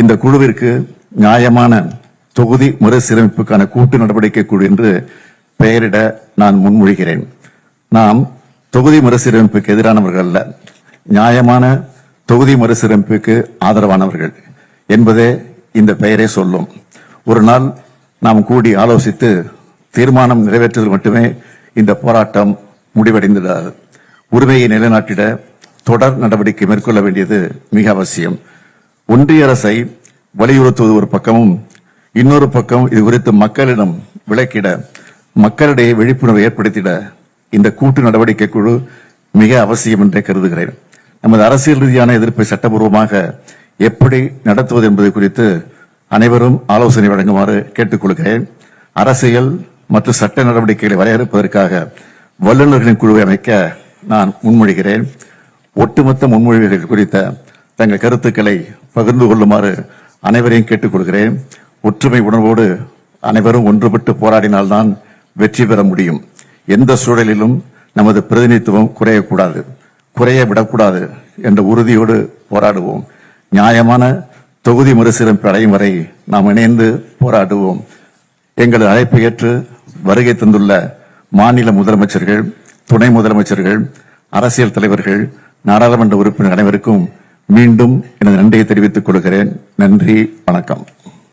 இந்த குழுவிற்கு நியாயமான தொகுதி மறுசீரமைப்புக்கான கூட்டு நடவடிக்கை குழு என்று பெயரிட நான் முன்மொழிகிறேன். நாம் தொகுதி மறுசீரமைப்புக்கு எதிரானவர்கள் அல்ல. நியாயமான தொகுதி மறுசீரமைப்புக்கு ஆதரவானவர்கள் என்பதே இந்த பெயரே சொல்லும். ஒரு நாள் நாம் கூடி ஆலோசித்து தீர்மானம் நிறைவேற்றது மட்டுமே இந்த போராட்டம் முடிவடைந்துள்ளது உரிமையை நிலைநாட்டிட தொடர் நடவடிக்கை மேற்கொள்ள வேண்டியது மிக அவசியம். ஒன்றிய அரசை வலியுறுத்துவது ஒரு பக்கமும் இன்னொரு பக்கம் இது குறித்து மக்களிடம் விளக்கிட மக்களிடையே விழிப்புணர்வை ஏற்படுத்திட இந்த கூட்டு நடவடிக்கை குழு மிக அவசியம் என்றே கருதுகிறேன். நமது அரசியல் ரீதியான எதிர்ப்பை சட்டபூர்வமாக எப்படி நடத்துவது என்பது குறித்து அனைவரும் ஆலோசனை வழங்குமாறு கேட்டுக்கொள்கிறேன். அரசியல் மற்றும் சட்ட நடவடிக்கைகளை வரையறுப்பதற்காக வல்லுநர்களின் குழுவை அமைக்க நான் முன்மொழிகிறேன். ஒட்டுமொத்த முன்மொழிவுகள் குறித்த தங்கள் கருத்துக்களை பகிர்ந்து கொள்ளுமாறு அனைவரையும் கேட்டுக்கொள்கிறேன் ஒற்றுமை உணர்வோடு அனைவரும் ஒன்றுபட்டு போராடினால்தான் வெற்றி பெற முடியும். எந்த சூழலிலும் நமது பிரதிநிதித்துவம் குறையக்கூடாது. குறைய விடக்கூடாது என்ற உறுதியோடு போராடுவோம். நியாயமான தொகுதி மறுசீரமைப்பு அடையும் வரை நாம் இணைந்து போராடுவோம். எங்களது அழைப்பை ஏற்று வருகை தந்துள்ள மாநில முதலமைச்சர்கள் துணை முதலமைச்சர்கள் அரசியல் தலைவர்கள் நாடாளுமன்ற உறுப்பினர் அனைவருக்கும் மீண்டும் எனது நன்றியை தெரிவித்துக் கொள்கிறேன். நன்றி வணக்கம்.